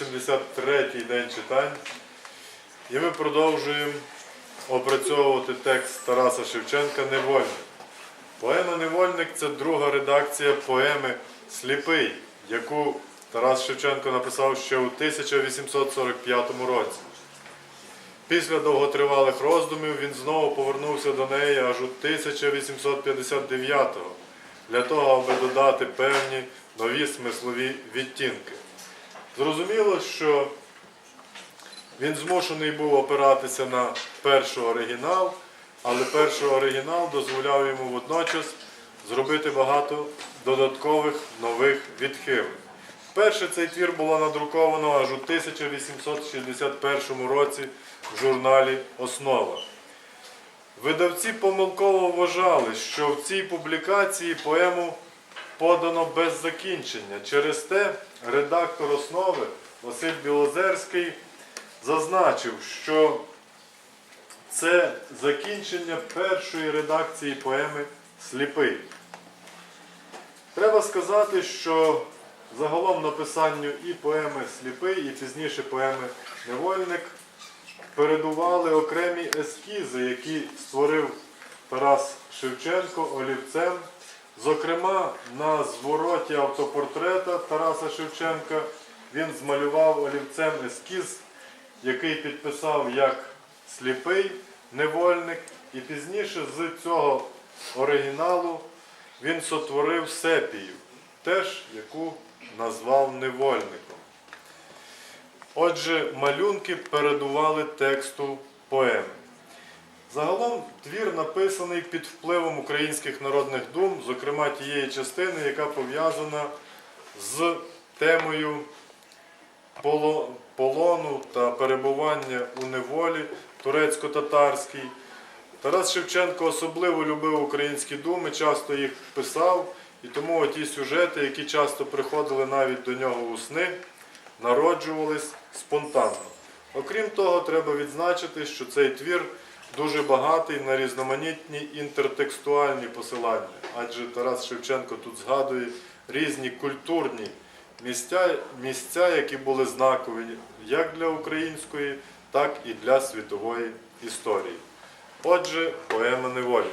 Сьогодні 183-й день читань. І ми продовжуємо опрацьовувати текст Тараса Шевченка Невольник. Поема Невольник це друга редакція поеми Сліпий, яку Тарас Шевченко написав ще у 1845 році. Після довготривалих роздумів він знову повернувся до неї аж у 1859-го для того, аби додати певні нові смислові відтінки. Зрозуміло, що він змушений був опиратися на перший оригінал, але перший оригінал дозволяв йому водночас зробити багато додаткових нових відхилень. Перше цей твір було надруковано аж у 1861 році в журналі Основа. Видавці помилково вважали, що в цій публікації поему подано без закінчення. Через те редактор основи Василь Білозерський зазначив, що це закінчення першої редакції поеми Сліпий. Треба сказати, що загалом написанню і поеми Сліпий, і пізніше поеми Невольник передували окремі ескізи, які створив Тарас Шевченко олівцем. Зокрема, на звороті автопортрета Тараса Шевченка він змалював олівцем ескіз, який підписав як сліпий невольник, і пізніше з цього оригіналу він сотворив сепію, теж яку назвав невольником. Отже, малюнки передували тексту поеми. Загалом твір написаний під впливом українських народних дум, зокрема тієї частини, яка пов'язана з темою полону та перебування у неволі турецько-татарській. Тарас Шевченко особливо любив українські думи, часто їх писав, і тому ті сюжети, які часто приходили навіть до нього у сни, народжувались спонтанно. Окрім того, треба відзначити, що цей твір дуже багатий на різноманітні інтертекстуальні посилання, адже Тарас Шевченко тут згадує різні культурні місця, місця, які були знакові як для української, так і для світової історії. Отже, поема невольник.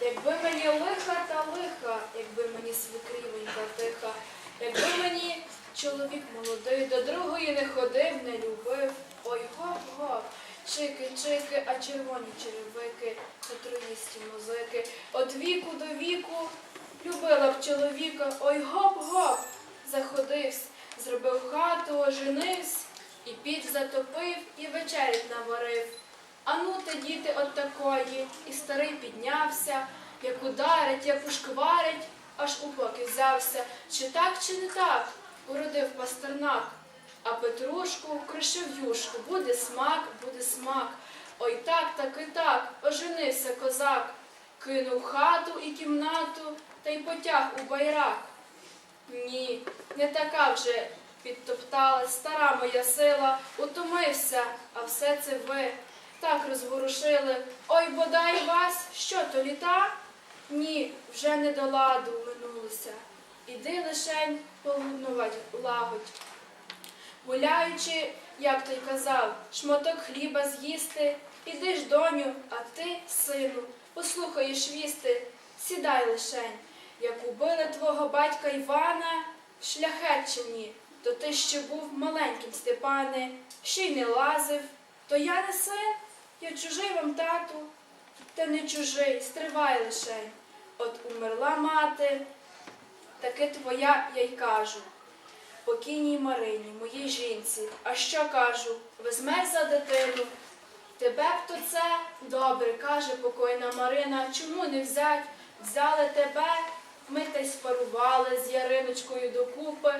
Якби мені лиха та лиха, якби мені свекрівенька тиха, якби мені чоловік молодий до другої не ходив, не любив. Ой гоп-гоп, чики, чики, а червоні черевики, та троїсті музики. От віку до віку любила б чоловіка, ой гоп-гоп, заходивсь, зробив хату, оженивсь, і піч затопив, і вечерять наварив. А ну те, діти, от такої, і старий піднявся, як ударить, як ушкварить, аж у боки взявся. Чи так, чи не так? Уродив пастернак. А Петрушку кришив юшку, буде смак, буде смак. Ой так, так і так, оженився козак. Кинув хату і кімнату, та й потяг у байрак. Ні, не така вже підтопталась стара моя сила, утомився, а все це ви так розворушили. Ой, бодай вас, що то літа? Ні, вже не до ладу минулося. Іди лишень полуднувать лагодь. Гуляючи, як той казав, шматок хліба з'їсти, іди ж, доню, а ти, сину, послухаєш вісти, сідай лишень, як убили твого батька Івана в шляхетчині, то ти ще був маленьким Степане, ще й не лазив, то я не син, я чужий вам тату, та не чужий, стривай лишень. От умерла мати, таки твоя, я й кажу. Покійній Марині, моїй жінці, а що кажу, візьмеш за дитину. Тебе б то це добре, каже покойна Марина, чому не взять? Взяли тебе, ми й спарували з Яриночкою докупи,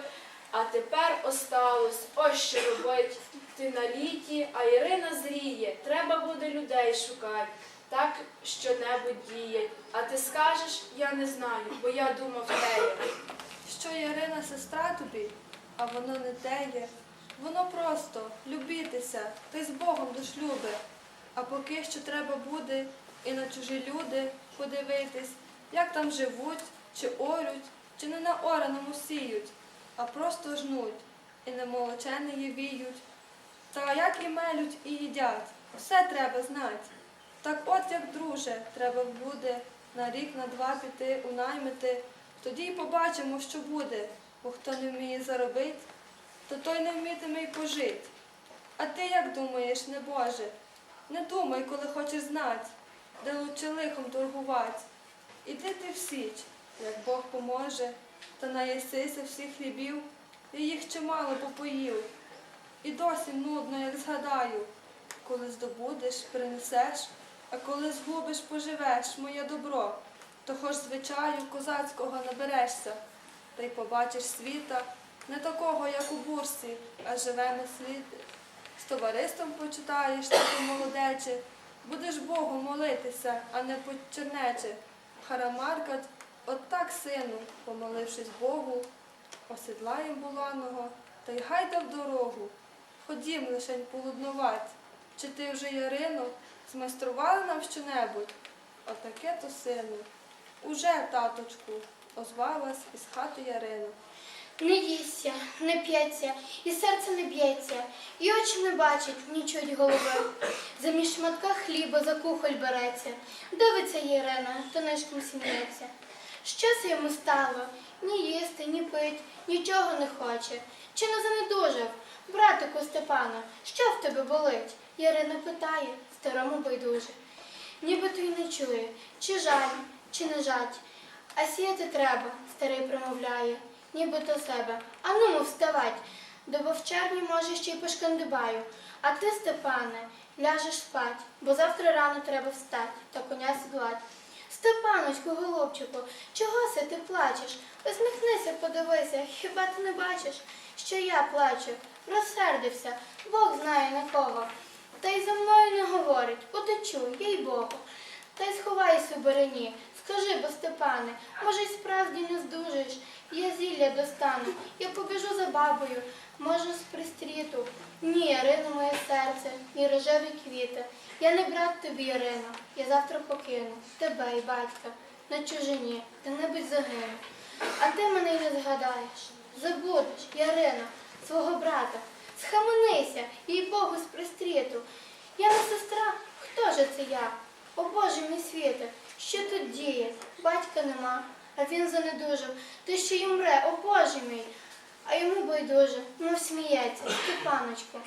а тепер осталось, ось що робить. Ти на літі, а Ірина зріє, треба буде людей шукати, так що-небудь діять. А ти скажеш, я не знаю, бо я думав теє. Що Ярина сестра тобі, а воно не те є. Воно просто любітися, й з Богом до шлюби. А поки що треба буде і на чужі люди подивитись, як там живуть, чи орють, чи не на ораному сіють, а просто жнуть, і немолочене віють. Та як і мелють, і їдять, все треба знати. Так от як, друже, треба буде на рік, на два піти у наймити, тоді й побачимо, що буде, бо хто не вміє заробити, то той не вмітиме й пожить. А ти як думаєш, небоже? Не думай, коли хочеш знати, де лучше лихом торгувати. Іди ти в січ, як Бог поможе, та наїсися всіх хлібів, і їх чимало попоїв. І досі нудно, як згадаю, коли здобудеш, принесеш, а коли згубиш, поживеш, моє добро, то хоч звичаю козацького наберешся, та й побачиш світа, не такого, як у бурсі, а живе на світі. З товариством почитаєш, таке молодече, будеш Богу молитися, а не почернече. Харамаркать, от так, сину, помолившись Богу, осідлаєм буланого, та й гайда в дорогу. Ходім лишень полуднувать. Чи ти вже, Ярино, змайструвала нам щонебудь? Отаке то, сину. Уже, таточку, озвалась із хати Ярина. Не їсться, не п'ється, і серце не б'ється, і очі не бачать, ні чуть голови. Замість шматка хліба за кухоль береться, дивиться Ірина, то нишком сім'ється. Що це йому стало? Ні їсти, ні пить, нічого не хоче. Чи не занедужав? Братику Степана, що в тебе болить? Ярина питає, старому байдуже. Ніби то й не чує, чи жаль, чи не жать. А сіяти треба, старий промовляє, ніби то себе. А ну му вставать, до вовчарні, може, ще й пошкандибаю. А ти, Степане, ляжеш спать, бо завтра рано треба встать та коня сідлать. Степаночку, голубчику, чого се ти плачеш? Посміхнися, подивися, хіба ти не бачиш, що я плачу? Розсердився, Бог знає на кого. Та й за мною говорить, утечу, їй Богу. Та й сховайся у берені. Скажи, бо Степане, може, й справді не здужаєш. Я зілля достану, я побіжу за бабою, може, з пристріту. Ні, Ірино, моє серце, і рожеві квіти. Я не брат тобі, Ірино, я завтра покину тебе і батька на чужині, та небудь загину. А ти мене й не згадаєш. Забудеш, Ярина, свого брата. Схаменися, їй Богу, з пристріту. Я не сестра, хто же це я? О Боже мій світе, що тут діє? Батька нема, а він занедужав. Ти ще й умре, о Боже мій. А йому байдуже, мов сміється, Степаночко.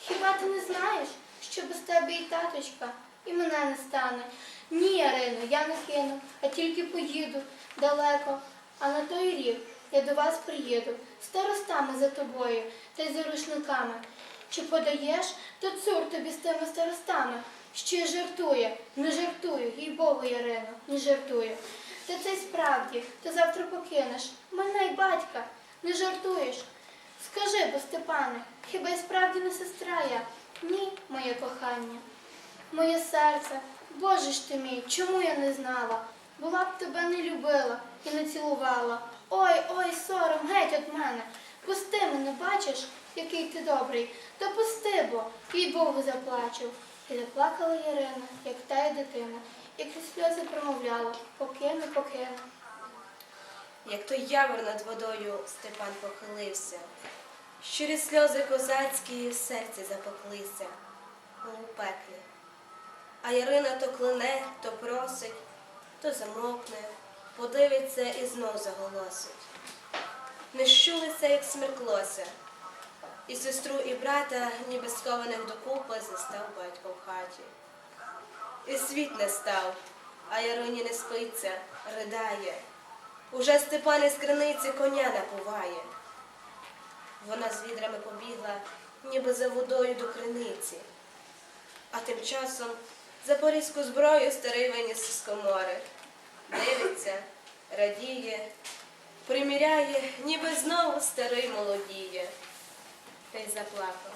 Хіба ти не знаєш, що без тебе і таточка, і мене не стане? Ні, Ярино, я не кину, а тільки поїду далеко. А на той рік я до вас приїду, старостами за тобою та й за рушниками. Чи подаєш, то цур тобі з тими старостами. Ще жартує, не жартую, їй Богу, Ярино, не жартую. Та це й справді, ти завтра покинеш мене й батька, не жартуєш. Скажи, бо Степане, хіба й справді не сестра я? Ні, моє кохання. Моє серце, Боже ж ти мій, чому я не знала? Була б тебе не любила і не цілувала. Ой, ой, сором, геть від мене. Пусти мене, бачиш, який ти добрий. Та пусти, бо їй Богу заплачу. І заплакала Ярина, як та й дитина, і крізь сльози промовляла покину, покину. Як той явор над водою Степан похилився, щирі сльози козацькі в серці запеклися, у пеклі. А Ярина то клине, то просить, то замовкне, подивиться і знов заголосить. Не щулиться, як смерклося, і сестру, і брата, ніби скованих докупи, застав батько в хаті. І світ не став, а Ярині не спиться, ридає. Уже Степан із криниці коня напуває. Вона з відрами побігла, ніби за водою до криниці. А тим часом запорізьку зброю старий виніс із комори. Дивиться, радіє, приміряє, ніби знову старий молодіє. Та й заплакав.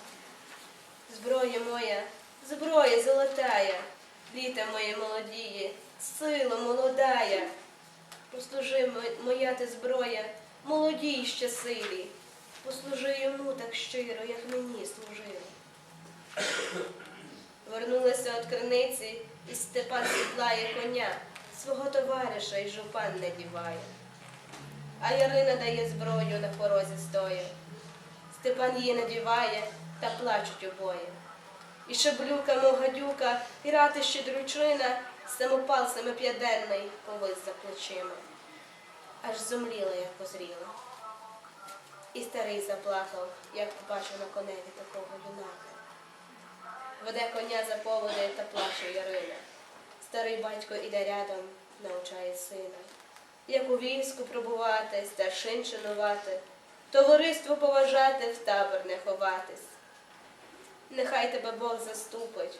Зброя моя, зброя золотая, літа моє молодіє, сила молодая. Послужи моя ти зброя, молодій й щасилі. Послужи йому так щиро, як мені служили. Вернулася від криниці, і Степан сідлає коня, свого товариша й жупан надіває. а Ярина дає зброю на порозі стоє. Степан її надіває та плачуть обоє. І шаблюка, мов гадюка, і ратище дручина, самопал семип'яденний повис за плечима. Аж зумліла, як позріла. І старий заплакав, як побачив на коневі такого юнака. Веде коня за поводи та плаче Ярина. Старий батько іде рядом, навчає сина. Як у війську пробувати, старшин шанувати, товариство поважати, в табор не ховатись. Нехай тебе Бог заступить.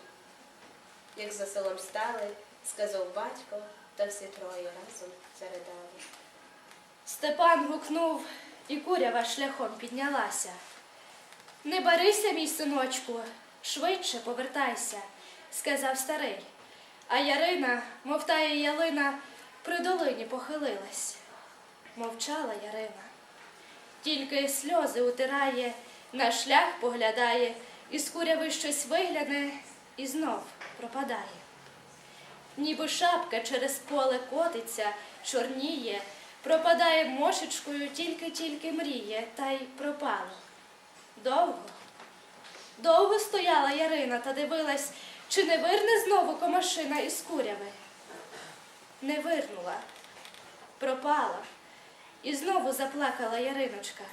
Як за селом стали, сказав батько, та всі троє разом заридали. Степан гукнув, і курява шляхом піднялася. Не барися, мій синочку, швидше повертайся, сказав старий. А Ярина, мов тая ялина, при долині похилилась. Мовчала Ярина. Тільки сльози утирає, на шлях поглядає, із куряви щось вигляне і знов пропадає. Ніби шапка через поле котиться, чорніє, пропадає мошечкою, тільки-тільки мріє, та й пропала. Довго, довго стояла Ярина та дивилась, чи не вирне знову комашина із куряви. Не вирнула, пропала. І знову заплакала Яриночка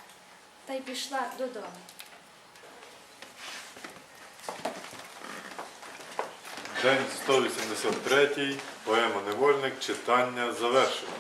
та й пішла додому. День 183, поема Невольник, читання завершено.